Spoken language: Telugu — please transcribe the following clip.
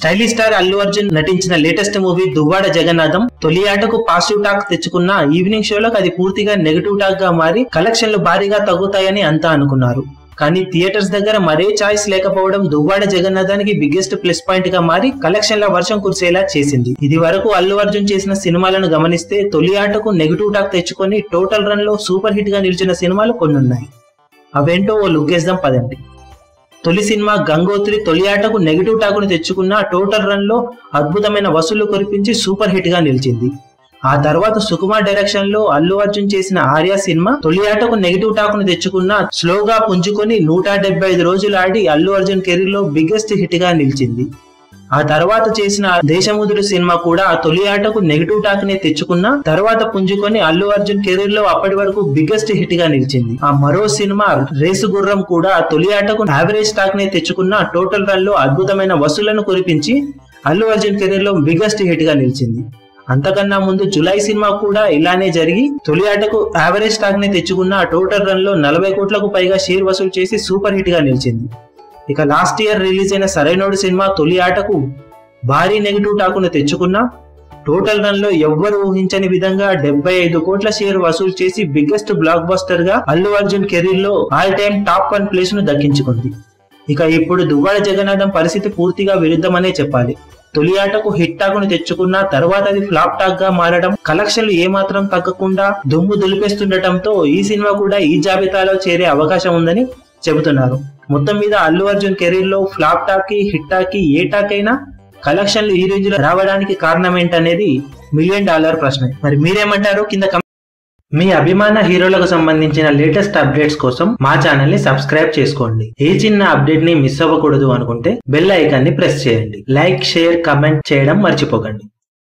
స్టైలిష్ స్టార్ అల్లు అర్జున్ నటించిన లేటెస్ట్ మూవీ దువ్వాడ జగన్నాథం తొలి ఆటకు పాజిటివ్ టాక్ తెచ్చుకున్న ఈవినింగ్ షోలకు అది పూర్తిగా నెగటివ్ టాక్గా మారి కలెక్షన్లు భారీగా తగ్గుతాయని అంతా అనుకున్నారు. కానీ థియేటర్స్ దగ్గర మరే చాయిస్ లేకపోవడం దువ్వాడ జగన్నాథానికి బిగ్గెస్ట్ ప్లస్ పాయింట్గా మారి కలెక్షన్ల వర్షం కురిసేలా చేసింది. ఇది వరకు అల్లు అర్జున్ చేసిన సినిమాలను గమనిస్తే తొలి ఆటకు నెగిటివ్ టాక్ తెచ్చుకొని టోటల్ రన్లో సూపర్ హిట్గా నిలిచిన సినిమాలు కొన్ని ఉన్నాయి అవేంటో ఓ లుగ్గేద్దాం పదండి. తొలి సినిమా గంగోత్రి తొలి ఆటకు నెగిటివ్ టాకును తెచ్చుకున్న టోటల్ రన్లో అద్భుతమైన వసూళ్ళు కురిపించి సూపర్ హిట్గా నిలిచింది. ఆ తర్వాత సుకుమార్ డైరెక్షన్లో అల్లు అర్జున్ చేసిన ఆర్య సినిమా తొలి ఆటకు నెగిటివ్ టాకును తెచ్చుకున్న స్లోగా పుంజుకొని నూట డెబ్బై ఐదు రోజులు ఆడి అల్లు అర్జున్ కెరీర్లో బిగ్గెస్ట్ హిట్గా నిలిచింది. ఆ తర్వాత చేసిన దేశముదురు సినిమా కూడా ఆ తొలి ఆటకు నెగిటివ్ టాక్ నే తెచ్చుకున్న తర్వాత పుంజుకొని అల్లు అర్జున్ కెరీర్లో అప్పటి వరకు బిగ్గెస్ట్ హిట్గా నిలిచింది. ఆ మరో సినిమా రేసు గుర్రం కూడా ఆ తొలి ఆటకు యావరేజ్ టాక్ నే తెచ్చుకున్న టోటల్ రన్లో అద్భుతమైన వసూలను కురిపించి అల్లు అర్జున్ కెరీర్లో బిగ్గెస్ట్ హిట్గా నిలిచింది. అంతకన్నా ముందు జులై సినిమా కూడా ఇలానే జరిగి తొలి ఆటకు యావరేజ్ టాక్ని తెచ్చుకున్న టోటల్ రన్లో నలభై కోట్లకు పైగా షేర్ వసూలు చేసి సూపర్ హిట్గా నిలిచింది. ఇక లాస్ట్ ఇయర్ రిలీజ్ అయిన సరైనోడు సినిమా తొలి ఆటకు భారీ నెగిటివ్ టాకును తెచ్చుకున్న టోటల్ రన్లో ఎవ్వరు ఊహించని విధంగా డెబ్బై ఐదు కోట్ల షేర్ వసూలు చేసి బిగ్గెస్ట్ బ్లాక్ బస్టర్గా అల్లు అర్జున్ కెరీర్లో ఆల్ టైమ్ టాప్ వన్ ప్లేస్ను దక్కించుకుంది. ఇక ఇప్పుడు దువ్వాడ జగన్నాథం పరిస్థితి పూర్తిగా విరుద్ధమనే చెప్పాలి. తొలి ఆటకు హిట్ టాకును తెచ్చుకున్న తర్వాత అది ఫ్లాప్ టాక్గా మారడం కలెక్షన్లు ఏమాత్రం తగ్గకుండా దుమ్ము దులిపేస్తుండటంతో ఈ సినిమా కూడా ఈ జాబితాలో చేరే అవకాశం ఉందని చెబుతున్నారు. మొత్తం మీద అల్లు అర్జున్ కెరీర్లో ఫ్లాప్ టాక్ హిట్ టాక్ ఏ టాక్ అయినా కలెక్షన్లు ఈ రోజులో రావడానికి కారణం ఏంటనేది మిలియన్ డాలర్ ప్రశ్న. మరి మీరేమంటారు? కింద మీ అభిమాన హీరోలకు సంబంధించిన లేటెస్ట్ అప్డేట్స్ కోసం మా ఛానల్ని సబ్స్క్రైబ్ చేసుకోండి. ఏ చిన్న అప్డేట్ని మిస్ అవ్వకూడదు అనుకుంటే బెల్ ఐకాన్ని ప్రెస్ చేయండి. లైక్ షేర్ కమెంట్ చేయడం మర్చిపోకండి.